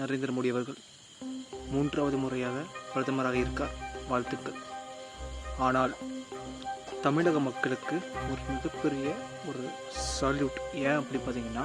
நரேந்திர மோடி அவர்கள் மூன்றாவது முறையாக பிரதமராக இருக்கார். வாழ்த்துக்கள். ஆனால் தமிழக மக்களுக்கு ஒரு மிகப்பெரிய ஒரு சல்யூட் ஏன் அப்படி பார்த்தீங்கன்னா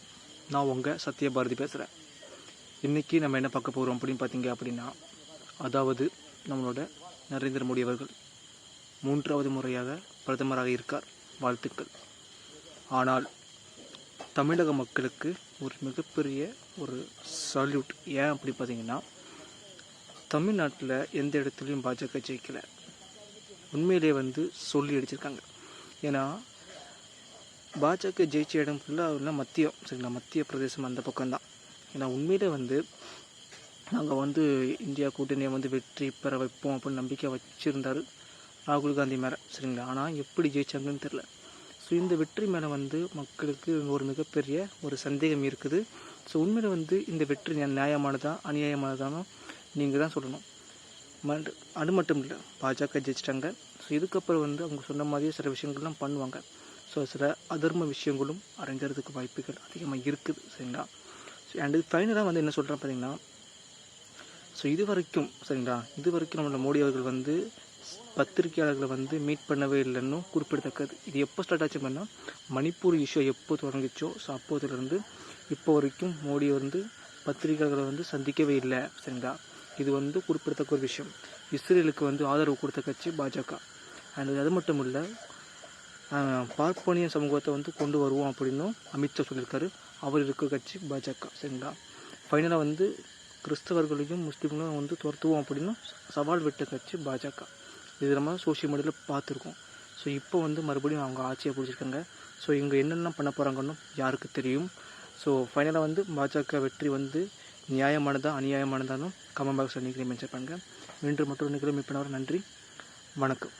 நான் உங்கள் சத்யபாரதி பேசுகிறேன் இன்றைக்கி நம்ம என்ன பார்க்க போகிறோம் அப்படின்னு பார்த்தீங்க அப்படின்னா அதாவது நம்மளோட நரேந்திர மோடி அவர்கள் மூன்றாவது முறையாக பிரதமராக இருக்கார். வாழ்த்துக்கள். ஆனால் தமிழக மக்களுக்கு ஒரு மிகப்பெரிய ஒரு சல்யூட் ஏன் அப்படி பார்த்தீங்கன்னா தமிழ்நாட்டில் எந்த இடத்துலையும் பாஜக ஜெயிக்கலை. உண்மையிலே வந்து சொல்லி அடிச்சிருக்காங்க. ஏன்னா பாஜக ஜெயிச்ச இடம் ஃபுல்லாக எல்லாம் மத்தியம். சரிங்களா? மத்திய பிரதேசம் அந்த பக்கம்தான். ஏன்னா உண்மையிலே வந்து நாங்கள் வந்து இந்தியா கூட்டணியை வந்து வெற்றி பெற வைப்போம் அப்படின்னு நம்பிக்கை வச்சுருந்தார் ராகுல் காந்தி மேலே. சரிங்களா? ஆனால் எப்படி ஜெயிச்சாங்கன்னு தெரில ஸோ இந்த வெற்றி மேலே வந்து மக்களுக்கு ஒரு மிகப்பெரிய ஒரு சந்தேகம் இருக்குது. ஸோ உண்மையில் வந்து இந்த வெற்றி நியா- நியாயமானதா அநியாயமானதானோ நீங்கள் தான் சொல்லணும். மட்- அது மட்டும் இல்லை பாஜக ஜெயிச்சிட்டாங்க. ஸோ இதுக்கப்புறம் வந்து அவங்க சொன்ன மாதிரியே சில விஷயங்கள்லாம் பண்ணுவாங்க. ஸோ சில அதர்ம விஷயங்களும் அரங்கிறதுக்கு வாய்ப்புகள் அதிகமாக இருக்குது சரிங்களா? ஸோ அண்ட் ஃபைனலாக வந்து என்ன சொல்கிறேன் பார்த்தீங்கன்னா ஸோ இது வரைக்கும் சரிங்களா? இது வரைக்கும் நம்மளோட மோடி அவர்கள் வந்து பத்திரிகையாளர்களை வந்து மீட் பண்ணவே இல்லைன்னு குறிப்பிடத்தக்கது. இது எப்போ ஸ்டார்ட் ஆச்சு பண்ணால் மணிப்பூர் இஷ்யூ எப்போ தொடங்கிச்சோ ஸோ அப்போதுலேருந்து இப்போ வரைக்கும் மோடி வந்து பத்திரிகையாளர்களை வந்து சந்திக்கவே இல்லை சரிங்களா? இது வந்து குறிப்பிடத்தக்க ஒரு விஷயம். இஸ்ரேலுக்கு வந்து ஆதரவு கொடுத்த கட்சி பாஜக. அண்ட் அது மட்டும் இல்லை பார்ப்பனிய சமூகத்தை வந்து கொண்டு வருவோம் அப்படின்னும் அமித்ஷா சொல்லியிருக்காரு. அவர் இருக்க கட்சி பாஜக சரிங்களா? ஃபைனலாக வந்து கிறிஸ்தவர்களையும் முஸ்லீம்களையும் வந்து துரத்துவோம் அப்படின்னு சவால் விட்ட கட்சி பாஜக. இது நம்ம சோஷியல் மீடியாவில் பார்த்துருக்கோம். ஸோ இப்போ வந்து மறுபடியும் அவங்க ஆட்சியை பிடிச்சிருக்காங்க. ஸோ இங்கே என்னென்ன பண்ண போகிறாங்கன்னு யாருக்கு தெரியும்? ஸோ ஃபைனலாக வந்து பாஜக வெற்றி வந்து நியாயமானதா அநியாயமானதானும் கமெண்ட் பாக்ஸில் நீங்கள் மென்ஷன் பண்ணுங்கள் மீண்டும் மற்றொரு நிகழ்ச்சி மீட் நன்றி. வணக்கம்.